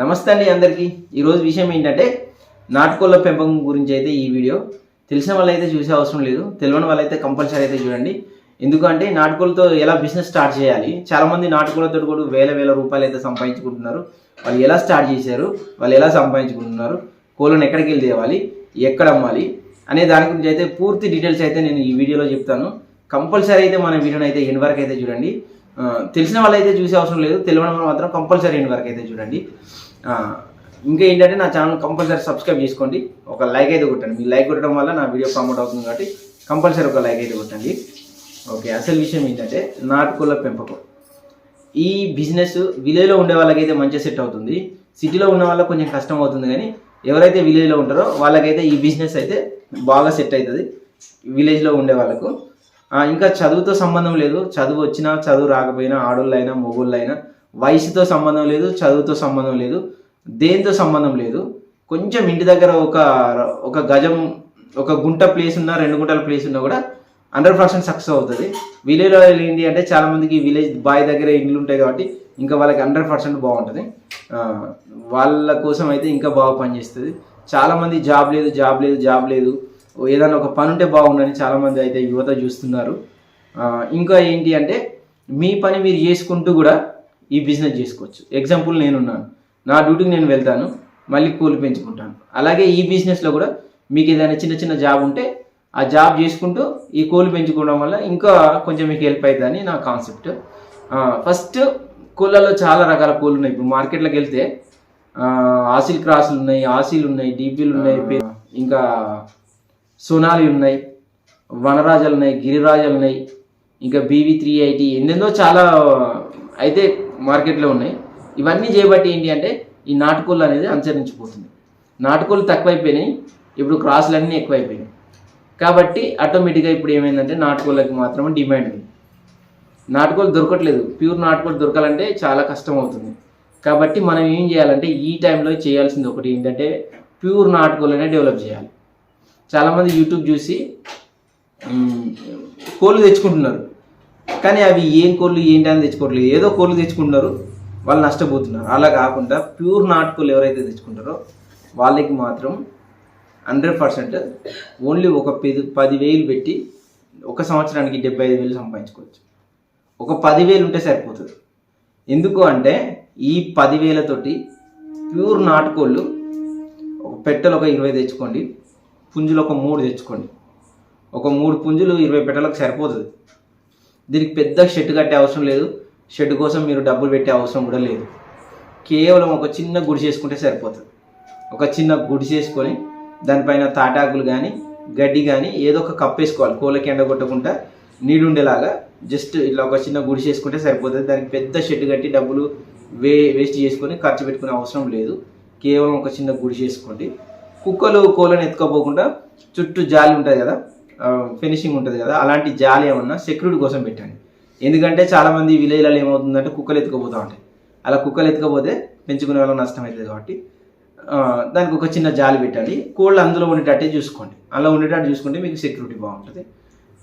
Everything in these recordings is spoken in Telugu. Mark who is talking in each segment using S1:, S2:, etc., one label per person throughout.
S1: నమస్తే అండి అందరికీ. ఈరోజు విషయం ఏంటంటే నాటుకోళ్ళ పెంపకం గురించి అయితే ఈ వీడియో. తెలిసిన వాళ్ళైతే చూసే అవసరం లేదు. తెలియని వాళ్ళైతే కంపల్సరీ అయితే చూడండి. ఎందుకంటే నాటుకోళ్ళతో ఎలా బిజినెస్ స్టార్ట్ చేయాలి? చాలామంది నాటుకోళ్ళతో కూడా వేల వేల రూపాయలు అయితే సంపాదించుకుంటున్నారు. వాళ్ళు ఎలా స్టార్ట్ చేశారు? వాళ్ళు ఎలా సంపాదించుకుంటున్నారు? కోళ్ళను ఎక్కడికి వెళ్ళి తేవాలి? ఎక్కడ అమ్మాలి? అనే దాని గురించి అయితే పూర్తి డీటెయిల్స్ అయితే నేను ఈ వీడియోలో చెప్తాను. కంపల్సరీ అయితే మన వీడియోని అయితే ఎన్ని వరకు అయితే చూడండి. తెలిసిన వాళ్ళైతే చూసే అవసరం లేదు. తెలియని మాత్రం కంపల్సరీ అయిన వరకు అయితే చూడండి. ఇంకా ఏంటంటే నా ఛానల్ కంపల్సరీ సబ్స్క్రైబ్ చేసుకోండి. ఒక లైక్ అయితే కొట్టండి. మీ లైక్ కొట్టడం వల్ల నా వీడియో ప్రమోట్ అవుతుంది కాబట్టి కంపల్సరీ ఒక లైక్ అయితే కొట్టండి. ఓకే అసలు విషయం ఏంటంటే నాటుకోళ్ళ పెంపకం. ఈ బిజినెస్ విలేజ్లో ఉండే వాళ్ళకైతే మంచిగా సెట్ అవుతుంది. సిటీలో ఉన్న వాళ్ళకి కొంచెం కష్టం అవుతుంది కానీ ఎవరైతే విలేజ్లో ఉంటారో వాళ్ళకైతే ఈ బిజినెస్ అయితే బాగా సెట్ అవుతుంది. విలేజ్లో ఉండే వాళ్ళకు. ఇంకా చదువుతో సంబంధం లేదు. చదువు వచ్చినా చదువు రాకపోయినా ఆడోళ్ళైనా మొగోళ్ళైనా వయసుతో సంబంధం లేదు చదువుతో సంబంధం లేదు దేంతో సంబంధం లేదు. కొంచెం ఇంటి దగ్గర ఒక ఒక గజం ఒక గుంట ప్లేస్ ఉన్నా రెండు గుంటల ప్లేస్ ఉన్నా కూడా హండ్రెడ్ పర్సెంట్ సక్సెస్ అవుతుంది. విలేజ్లో ఏంటి అంటే చాలామందికి విలేజ్ బాయ్ దగ్గర ఇండ్లు ఉంటాయి కాబట్టి ఇంకా వాళ్ళకి హండ్రెడ్ పర్సెంట్ బాగుంటుంది. వాళ్ళ కోసం అయితే ఇంకా బాగా పనిచేస్తుంది. చాలామంది జాబ్ లేదు జాబ్ లేదు జాబ్ లేదు. ఏదైనా ఒక పని ఉంటే బాగుండని చాలా మంది అయితే యువత చూస్తున్నారు. ఇంకా ఏంటి అంటే మీ పని మీరు చేసుకుంటూ కూడా ఈ బిజినెస్ చేసుకోవచ్చు. ఎగ్జాంపుల్ నేనున్నాను. నా డ్యూటీకి నేను వెళ్తాను మళ్ళీ కూలి పెంచుకుంటాను. అలాగే ఈ బిజినెస్లో కూడా మీకు ఏదైనా చిన్న చిన్న జాబ్ ఉంటే ఆ జాబ్ చేసుకుంటూ ఈ కోళ్ళు పెంచుకోవడం వల్ల ఇంకా కొంచెం మీకు హెల్ప్ అవుతుందని నా కాన్సెప్ట్ ఫస్ట్ కోళ్ళలో చాలా రకాల కోళ్ళు ఉన్నాయి. ఇప్పుడు మార్కెట్లోకి వెళ్తే ఆసిల్ క్రాసులు ఉన్నాయి ఆసిల్ ఉన్నాయి డీపీలు ఉన్నాయి ఇంకా సోనాలి ఉన్నాయి వనరాజాలు ఉన్నాయి గిరిరాజాలు ఉన్నాయి ఇంకా బీవీ త్రీ ఐటీ ఎన్నెన్నో చాలా అయితే మార్కెట్లో ఉన్నాయి. ఇవన్నీ చేయబట్టి ఏంటి అంటే ఈ నాటుకోళ్ళు అనేది అనుసరించిపోతుంది. నాటుకోళ్ళు తక్కువైపోయినాయి ఇప్పుడు క్రాసులు అన్నీ ఎక్కువైపోయినాయి. కాబట్టి ఆటోమేటిక్గా ఇప్పుడు ఏమైందంటే నాటుకోళ్ళకి మాత్రమే డిమాండ్ ఉంది. నాటుకోలు దొరకట్లేదు. ప్యూర్ నాటుకోలు దొరకాలంటే చాలా కష్టం అవుతుంది కాబట్టి మనం ఏం చేయాలంటే ఈ టైంలో చేయాల్సింది ఒకటి ఏంటంటే ప్యూర్ నాటుకోలనే డెవలప్ చేయాలి. చాలామంది యూట్యూబ్ చూసి కోళ్ళు తెచ్చుకుంటున్నారు. కానీ అవి ఏం కోళ్ళు ఏంటి అని తెచ్చుకోవట్లేదు. ఏదో కోళ్ళు తెచ్చుకుంటున్నారు వాళ్ళు నష్టపోతున్నారు. అలా కాకుండా ప్యూర్ నాటుకోళ్ళు ఎవరైతే తెచ్చుకుంటారో వాళ్ళకి మాత్రం హండ్రెడ్ పర్సెంట్ ఓన్లీ ఒక పది పదివేలు పెట్టి ఒక సంవత్సరానికి డెబ్బై ఐదు వేలు సంపాదించుకోవచ్చు. ఒక పదివేలు ఉంటే సరిపోతుంది. ఎందుకు అంటే ఈ పదివేలతోటి ప్యూర్ నాటుకోళ్ళు ఒక పెట్టెలు ఒక ఇరవై తెచ్చుకోండి. పుంజులు ఒక మూడు తెచ్చుకోండి. ఒక మూడు పుంజులు ఇరవై పెట్టలకు సరిపోతుంది. దీనికి పెద్ద షెడ్ కట్టే అవసరం లేదు. షెడ్ కోసం మీరు డబ్బులు పెట్టే అవసరం కూడా లేదు. కేవలం ఒక చిన్న గుడి చేసుకుంటే సరిపోతుంది. ఒక చిన్న గుడి చేసుకొని దానిపైన తాటాకులు కానీ గడ్డి కానీ ఏదో ఒక కప్ వేసుకోవాలి. కోళ్ళకి ఎండగొట్టకుండా నీడుండేలాగా జస్ట్ ఇట్లా ఒక చిన్న గుడి చేసుకుంటే సరిపోతుంది. దానికి పెద్ద షెడ్ కట్టి డబ్బులు వే వేస్ట్ చేసుకొని ఖర్చు పెట్టుకునే అవసరం లేదు. కేవలం ఒక చిన్న గుడి చేసుకోండి. కుక్కలు కోళ్ళని ఎత్తుకోపోకుండా చుట్టూ జాలి ఉంటుంది కదా ఫినిషింగ్ ఉంటుంది కదా అలాంటి జాలి ఏమన్నా సెక్యూరిటీ కోసం పెట్టండి. ఎందుకంటే చాలామంది విలేజ్లలో ఏమవుతుందంటే కుక్కలు ఎత్తుకుపోతూ ఉంటాయి. అలా కుక్కలు ఎత్తుకపోతే పెంచుకునే వాళ్ళకి నష్టం అవుతుంది కాబట్టి దానికి ఒక చిన్న జాలి పెట్టండి. కోళ్ళు అందులో ఉండేటట్టే చూసుకోండి. అలా ఉండేటట్టు చూసుకుంటే మీకు సెక్యూరిటీ బాగుంటుంది.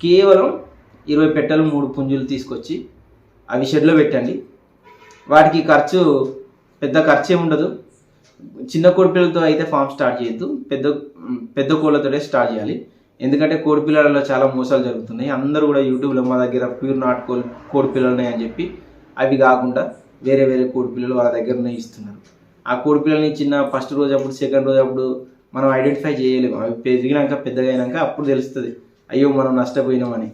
S1: కేవలం ఇరవై పెట్టెలు మూడు పుంజులు తీసుకొచ్చి అవి షెడ్లో పెట్టండి. వాటికి ఖర్చు పెద్ద ఖర్చు ఏమి ఉండదు. చిన్న కోడిపిల్లలతో అయితే ఫామ్ స్టార్ట్ చేయొద్దు. పెద్ద పెద్ద కోళ్ళతోనే స్టార్ట్ చేయాలి. ఎందుకంటే కోడిపిల్లలలో చాలా మోసాలు జరుగుతున్నాయి. అందరూ కూడా యూట్యూబ్లో మా దగ్గర ప్యూర్ నాట్ కోడి కోడిపిల్లలు ఉన్నాయని చెప్పి అవి కాకుండా వేరే వేరే కోడిపిల్లలు వాళ్ళ దగ్గరనే ఇస్తున్నారు. ఆ కోడిపిల్లల్ని చిన్న ఫస్ట్ రోజు అప్పుడు సెకండ్ రోజు అప్పుడు మనం ఐడెంటిఫై చేయలేము. అవి పెరిగినాక పెద్దగా అయినాక అప్పుడు తెలుస్తుంది. అయ్యో మనం నష్టపోయినామని.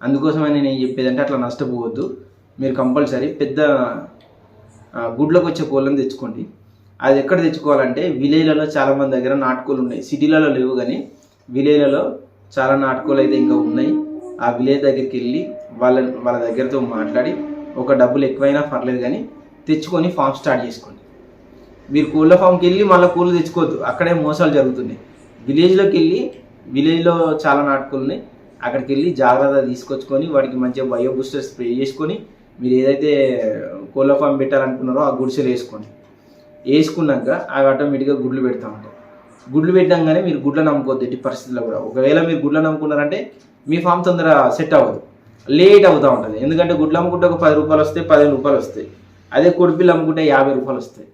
S1: అందుకోసమని నేను చెప్పేది అంటే అట్లా నష్టపోవద్దు. మీరు కంపల్సరీ పెద్ద గుడ్లకు వచ్చే కోళ్ళని తెచ్చుకోండి. అది ఎక్కడ తెచ్చుకోవాలంటే విలేజ్లలో చాలా మంది దగ్గర నాటకాలు ఉన్నాయి. సిటీలలో లేవు కానీ విలేజ్లలో చాలా నాటకాలు అయితే ఇంకా ఉన్నాయి. ఆ విలేజ్ దగ్గరికి వెళ్ళి వాళ్ళ వాళ్ళ దగ్గరతో మాట్లాడి ఒక డబ్బులు ఎక్కువైనా పర్లేదు కానీ తెచ్చుకొని ఫామ్ స్టార్ట్ చేసుకోండి. మీరు కోళ్ళ ఫామ్కి వెళ్ళి మళ్ళీ కోళ్ళు తెచ్చుకోవద్దు. అక్కడే మోసాలు జరుగుతున్నాయి. విలేజ్లోకి వెళ్ళి విలేజ్లో చాలా నాటకాలు ఉన్నాయి. అక్కడికి వెళ్ళి జాగ్రత్త తీసుకొచ్చుకొని వాడికి మంచిగా బయో బూస్టర్ స్ప్రే చేసుకొని మీరు ఏదైతే కోళ్ళ ఫామ్ పెట్టాలనుకున్నారో ఆ గుడిసెలు వేసుకోండి. వేసుకున్నాక అవి ఆటోమేటిక్గా గుడ్లు పెడతా ఉంటాయి. గుడ్లు పెట్టంగానే మీరు గుడ్లను నమ్ముకోవద్దు ఎట్టి పరిస్థితుల్లో కూడా. ఒకవేళ మీరు గుడ్లను నమ్ముకున్నారంటే మీ ఫామ్ తొందర సెట్ అవ్వదు. లేట్ అవుతూ ఉంటుంది. ఎందుకంటే గుడ్లు అమ్ముకుంటే ఒక పది రూపాయలు వస్తాయి పదిహేను రూపాయలు వస్తాయి. అదే కొడిపిల్లు అమ్ముకుంటే యాభై రూపాయలు వస్తాయి.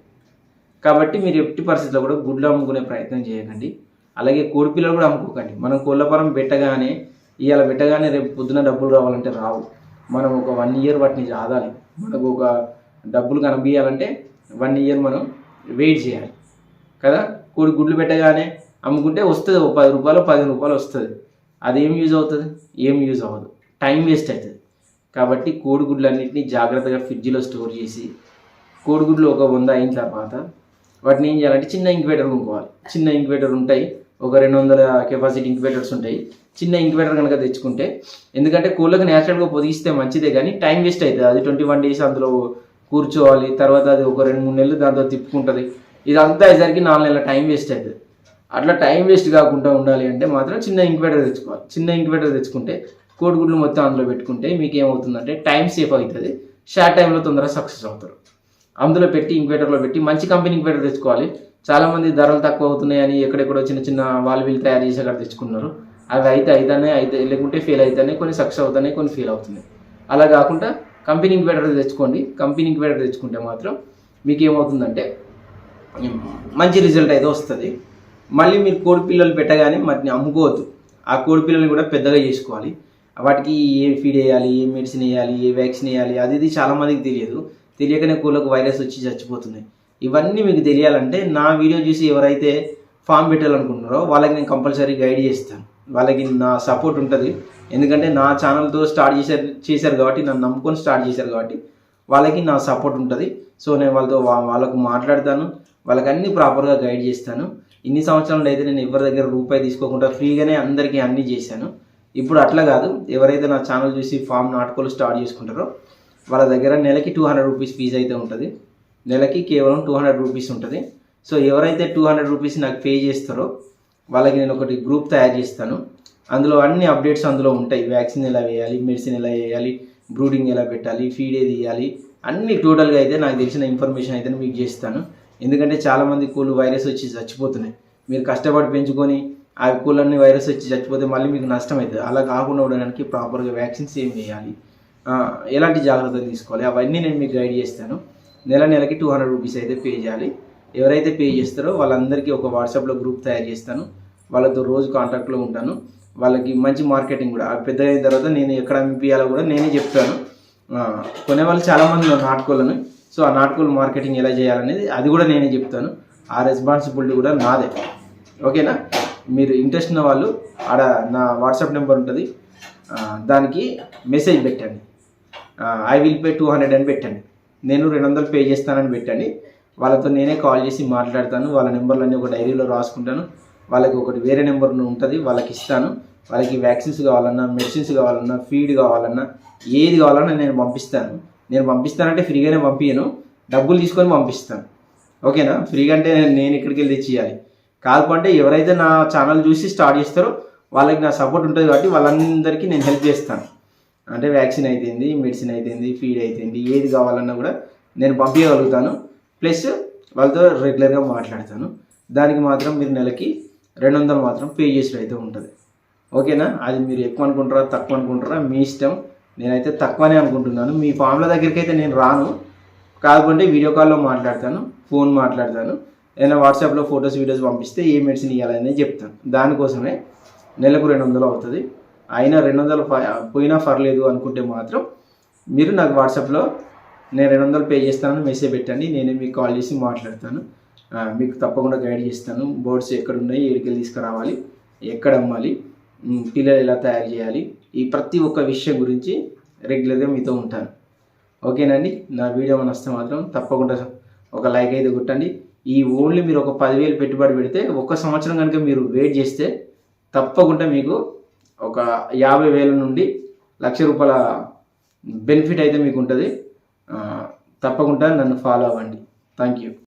S1: కాబట్టి మీరు ఎట్టి పరిస్థితుల్లో కూడా గుడ్లు అమ్ముకునే ప్రయత్నం చేయకండి. అలాగే కోడిపిల్లలు కూడా అమ్ముకోకండి. మనం కోళ్ళపరం పెట్టగానే ఇవాళ పెట్టగానే రేపు పొద్దున డబ్బులు రావాలంటే రావు. మనం ఒక వన్ ఇయర్ వాటిని చాదాలి. మనకు ఒక డబ్బులు కనిపించాలంటే వన్ ఇయర్ మనం వెయిట్ చేయాలి. కదా? కోడి గుడ్లు పెట్టగానే అమ్ముకుంటే వస్తుంది ఒక పది రూపాయలు పదిహేను రూపాయలు వస్తుంది. అదేం యూజ్ అవుతుంది? ఏం యూజ్ అవ్వదు. టైం వేస్ట్ అవుతుంది. కాబట్టి కోడిగుడ్లన్నింటినీ జాగ్రత్తగా ఫ్రిడ్జ్లో స్టోర్ చేసి కోడిగుడ్లు ఒక వంద అయిన తర్వాత వాటిని ఏం చేయాలంటే చిన్న ఇంక్యుబేటర్ కొనుక్కోవాలి. చిన్న ఇంక్యుబేటర్ ఉంటాయి. ఒక రెండు వందల కెపాసిటీ ఇంక్యుబేటర్స్ ఉంటాయి. చిన్న ఇంక్యుబేటర్ కనుక తెచ్చుకుంటే ఎందుకంటే కోళ్ళకు న్యాచురల్గా పొదిగిస్తే మంచిదే కానీ టైం వేస్ట్ అవుతుంది. అది ట్వంటీ వన్ డేస్ అందులో కూర్చోవాలి తర్వాత అది ఒక రెండు మూడు నెలలు దాంతో తిప్పుకుంటుంది. ఇదంతా అయ్యేసరికి నాలుగు నెలల టైం వేస్ట్ అవుతుంది అట్లా టైం వేస్ట్ కాకుండా ఉండాలి అంటే మాత్రం చిన్న ఇంక్యుబేటర్ తెచ్చుకోవాలి. చిన్న ఇంక్యుబేటర్ తెచ్చుకుంటే కోడిగుడ్లు మొత్తం అందులో పెట్టుకుంటే మీకు ఏమవుతుందంటే టైం సేఫ్ అవుతుంది. షార్ట్ టైంలో తొందరగా సక్సెస్ అవుతారు. అందులో పెట్టి ఇంక్యుబేటర్లో పెట్టి మంచి కంపెనీ ఇంక్యుబేటర్ తెచ్చుకోవాలి. చాలామంది ధరలు తక్కువ అవుతున్నాయి అని ఎక్కడెక్కడో చిన్న చిన్న వాళ్ళు వీళ్ళు తయారు చేసి అక్కడ తెచ్చుకున్నారు. అవి అయితే అయితేనే అయితే లేకుంటే ఫెయిల్ అయితేనే కొన్ని సక్సెస్ అవుతున్నాయి కొన్ని ఫెయిల్ అవుతున్నాయి. అలా కాకుండా కంపెనీ ఇంక్యుబేటర్ తెచ్చుకోండి. కంపెనీ ఇంక్యుబేటర్ తెచ్చుకుంటే మాత్రం మీకు ఏమవుతుందంటే మంచి రిజల్ట్ అయితే వస్తుంది. మళ్ళీ మీరు కోడి పిల్లలు పెట్టగానే వాటిని అమ్ముకోవద్దు. ఆ కోడి పిల్లల్ని కూడా పెద్దగా చేసుకోవాలి. వాటికి ఏ ఫీడ్ వేయాలి ఏ మెడిసిన్ వేయాలి ఏ వ్యాక్సిన్ వేయాలి అది ఇది చాలామందికి తెలియదు. తెలియకనే కోళ్ళకు వైరస్ వచ్చి చచ్చిపోతున్నాయి. ఇవన్నీ మీకు తెలియాలంటే నా వీడియో చూసి ఎవరైతే ఫామ్ పెట్టాలనుకుంటున్నారో వాళ్ళకి నేను కంపల్సరీ గైడ్ చేస్తాను. వాళ్ళకి నా సపోర్ట్ ఉంటుంది. ఎందుకంటే నా ఛానల్తో స్టార్ట్ చేశారు చేశారు కాబట్టి నన్ను నమ్ముకొని స్టార్ట్ చేశారు కాబట్టి వాళ్ళకి నా సపోర్ట్ ఉంటుంది. సో నేను వాళ్ళతో వా- వాళ్ళకు మాట్లాడతాను వాళ్ళకి అన్ని ప్రాపర్గా గైడ్ చేస్తాను. ఇన్ని సంవత్సరాలు అయితే నేను ఎవరి దగ్గర రూపాయి తీసుకోకుండా ఫ్రీగానే అందరికీ అన్నీ చేశాను. ఇప్పుడు అట్లా కాదు. ఎవరైతే నా ఛానల్ చూసి ఫామ్ నాటుకోలు స్టార్ట్ చేసుకుంటారో వాళ్ళ దగ్గర నెలకి టూ హండ్రెడ్ రూపీస్ ఫీజు అయితే ఉంటుంది. నెలకి కేవలం టూ హండ్రెడ్ రూపీస్ ఉంటుంది. సో ఎవరైతే టూ హండ్రెడ్ రూపీస్ నాకు పే చేస్తారో వాళ్ళకి నేను ఒకటి గ్రూప్ తయారు చేస్తాను. అందులో అన్ని అప్డేట్స్ అందులో ఉంటాయి. వ్యాక్సిన్ ఎలా వేయాలి మెడిసిన్ ఎలా వేయాలి బ్రూడింగ్ ఎలా పెట్టాలి ఫీడ్ ఏది ఇవ్వాలి అన్ని టోటల్గా అయితే నాకు తెలిసిన ఇన్ఫర్మేషన్ అయితే మీకు చేస్తాను. ఎందుకంటే చాలామంది కోళ్ళు వైరస్ వచ్చి చచ్చిపోతున్నాయి. మీరు కష్టపడి పెంచుకొని ఆ కోళ్ళన్ని వైరస్ వచ్చి చచ్చిపోతే మళ్ళీ మీకు నష్టం అవుతుంది. అలా కాకుండా ఉండడానికి ప్రాపర్గా వ్యాక్సిన్స్ ఏం వేయాలి? ఎలాంటి జాగ్రత్తలు తీసుకోవాలి? అవన్నీ నేను మీకు గైడ్ చేస్తాను. నెల నెలకి టూ హండ్రెడ్ రూపీస్ అయితే పే చేయాలి. ఎవరైతే పే చేస్తారో వాళ్ళందరికీ ఒక వాట్సాప్లో గ్రూప్ తయారు చేస్తాను. వాళ్ళతో రోజు కాంటాక్ట్లో ఉంటాను. వాళ్ళకి మంచి మార్కెటింగ్ కూడా. పెద్ద అయిన తర్వాత నేను ఎక్కడ అమ్మిపియాలో కూడా నేనే చెప్తాను. కొనేవాళ్ళు చాలామంది ఉన్నారు సో ఆ నాటుకోళ్ళు మార్కెటింగ్ ఎలా చేయాలనేది అది కూడా నేనే చెప్తాను. ఆ రెస్పాన్సిబిలిటీ కూడా నాదే. ఓకేనా? మీరు ఇంట్రెస్ట్ ఉన్న వాళ్ళు ఆడ నా వాట్సాప్ నెంబర్ ఉంటుంది. దానికి మెసేజ్ పెట్టండి. I will pay two hundred అని పెట్టండి. నేను రెండు వందలు పే చేస్తానని పెట్టండి. వాళ్ళతో నేనే కాల్ చేసి మాట్లాడతాను. వాళ్ళ నెంబర్లన్నీ ఒక డైరీలో రాసుకుంటాను. వాళ్ళకి ఒకటి వేరే నెంబర్ ఉంటుంది వాళ్ళకి ఇస్తాను. వాళ్ళకి వ్యాక్సిన్స్ కావాలన్నా మెడిసిన్స్ కావాలన్నా ఫీడ్ కావాలన్నా ఏది కావాలన్నా నేను పంపిస్తాను. నేను పంపిస్తానంటే ఫ్రీగానే పంపించను డబ్బులు తీసుకొని పంపిస్తాను. ఓకేనా ఫ్రీగా అంటే నేను ఇక్కడికి వెళ్ళి తెచ్చియాలి కాకపోతే ఎవరైతే నా ఛానల్ చూసి స్టార్ట్ చేస్తారో వాళ్ళకి నా సపోర్ట్ ఉంటుంది కాబట్టి వాళ్ళందరికీ నేను హెల్ప్ చేస్తాను. అంటే వ్యాక్సిన్ అయితేంది మెడిసిన్ అయితేంది ఫీడ్ అయితేంది ఏది కావాలన్నా కూడా నేను పంపించగలుగుతాను ప్లస్ వాళ్ళతో రెగ్యులర్గా మాట్లాడతాను. దానికి మాత్రం మీరు నెలకి రెండు వందలు మాత్రం పే చేసి అయితే ఉంటుంది. ఓకేనా? అది మీరు ఎక్కువ అనుకుంటారా తక్కువ అనుకుంటారా? మీ ఇష్టం. నేనైతే తక్కువనే అనుకుంటున్నాను. మీ ఫామ్ల దగ్గరికి అయితే నేను రాను. కాకపోతే వీడియో కాల్లో మాట్లాడతాను ఫోన్ మాట్లాడతాను. ఏదైనా వాట్సాప్లో ఫొటోస్ వీడియోస్ పంపిస్తే ఏ మెడిసిన్ ఇవ్వాలని చెప్తాను. దానికోసమే నెలకు రెండు వందలు అవుతుంది. అయినా రెండు వందలు పోయినా పర్లేదు అనుకుంటే మాత్రం మీరు నాకు వాట్సాప్లో నేను రెండు వందలు పే చేస్తానని మెసేజ్ పెట్టండి. నేనే మీకు కాల్ చేసి మాట్లాడతాను. మీకు తప్పకుండా గైడ్ చేస్తాను. బోర్డ్స్ ఎక్కడ ఉన్నాయి ఏడికెళ్ళి తీసుకురావాలి ఎక్కడ అమ్మాలి పిల్లలు ఎలా తయారు చేయాలి ఈ ప్రతి ఒక్క విషయం గురించి రెగ్యులర్గా మీతో ఉంటాను. ఓకేనండి నా వీడియో మన వస్తే మాత్రం తప్పకుండా ఒక లైక్ అయితే కొట్టండి. ఈ ఓన్లీ మీరు ఒక పదివేలు పెట్టుబడి పెడితే ఒక సంవత్సరం కనుక మీరు వెయిట్ చేస్తే తప్పకుండా మీకు ఒక యాభై వేల నుండి లక్ష రూపాయల బెనిఫిట్ అయితే మీకు ఉంటుంది. తప్పకుండా నన్ను ఫాలో అవ్వండి. Thank you